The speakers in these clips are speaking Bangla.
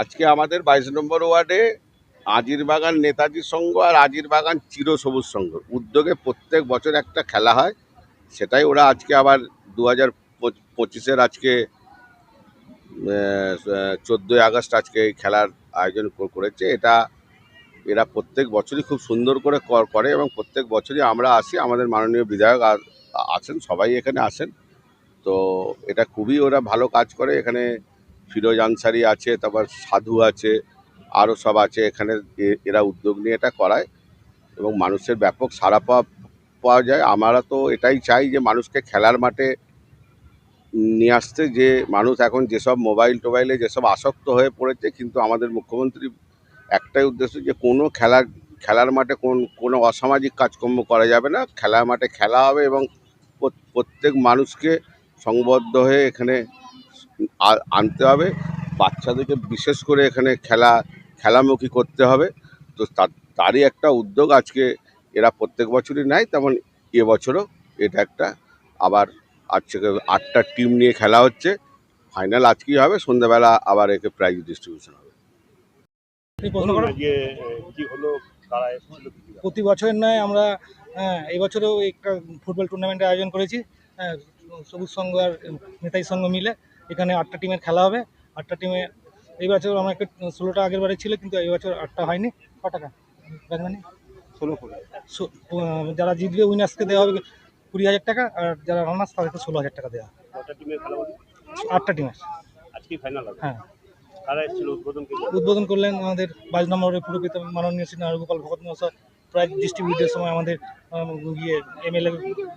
আজকে আমাদের বাইশ নম্বর ওয়ার্ডে আজির বাগান নেতাজি সংঘ আর আজির বাগান চির সবুজ সংঘ। উদ্যোগে প্রত্যেক বছর একটা খেলা হয়, সেটাই ওরা আজকে আবার দু হাজার পঁচিশের আজকে চোদ্দোই আগস্ট আজকে এই খেলার আয়োজন করেছে। এটা এরা প্রত্যেক বছরই খুব সুন্দর করে করে এবং প্রত্যেক বছরই আমরা আসি, আমাদের মাননীয় বিধায়ক আছেন, সবাই এখানে আসেন। তো এটা খুবই ওরা ভালো কাজ করে। এখানে ফিরোজ আনসারি আছে, তারপর সাধু আছে আরও সব আছে এখানে এরা উদ্যোগ নিয়ে এটা করায় এবং মানুষের ব্যাপক সাড়া পাওয়া পাওয়া যায়। আমরা তো এটাই চাই যে মানুষকে খেলার মাঠে নিয়ে আসতে, যে মানুষ এখন যেসব মোবাইল টোবাইলে যেসব আসক্ত হয়ে পড়েছে, কিন্তু আমাদের মুখ্যমন্ত্রী একটাই উদ্দেশ্য যে কোনো খেলার খেলার মাঠে কোন, কোনো অসামাজিক কাজকর্ম করা যাবে না। খেলার মাঠে খেলা হবে এবং প্রত্যেক মানুষকে সংবদ্ধ হয়ে এখানে আনতে হবে। বাচ্চাদেরকে বিশেষ করে এখানে খেলা খেলামুখী করতে হবে। তো তার- তারই একটা উদ্যোগ আজকে এরা প্রত্যেক বছরই নেয় তেমন এবছরও এটা একটা। আবার আজকে আটটা টিম নিয়ে খেলা হচ্ছে। ফাইনাল আজকেই হবে সন্ধ্যাবেলা আবার একে প্রাইজ ডিস্ট্রিবিউশন হবে। প্রতি বছরের নয় আমরা হ্যাঁ, এই বছরেও একটা ফুটবল টুর্নামেন্টের আয়োজন করেছি। হ্যাঁ, সবুজ সংঘ আর নেতাজি সংঘ মিলে। এখানে আটটা টিমের খেলা হবে। আটটা টিমে এই বছর আমার একটু ষোলোটা আগের বারে ছিল কিন্তু এই বছর আটটা হয়নি। ক টাকা? ব্যাগমানি ষোলো যারা জিতবে উইনার্সকে দেওয়া হবে কুড়ি হাজার টাকা আর যারা রানার্স তাদেরকে ষোলো হাজার টাকা দেওয়া আটটা টিমের। হ্যাঁ। উদ্বোধন করলেন আমাদের বাইশ নম্বরের পুরোপিত মাননীয় শ্রী নারগোপাল ভগত মহাশয় প্রায় ডিস্ট্রিবিউটের সময় আমাদের আম, ইয়ে এমএলএ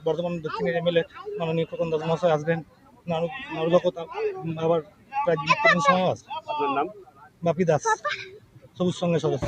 বর্ধমান দক্ষিণের এমএলএ মাননীয় খোকন দাস মহাশয় আসবেন। নারু নারুভকত আবার প্রায় সময় আপনার নাম? বাপি দাস। সবুজ সঙ্গে সদস্য।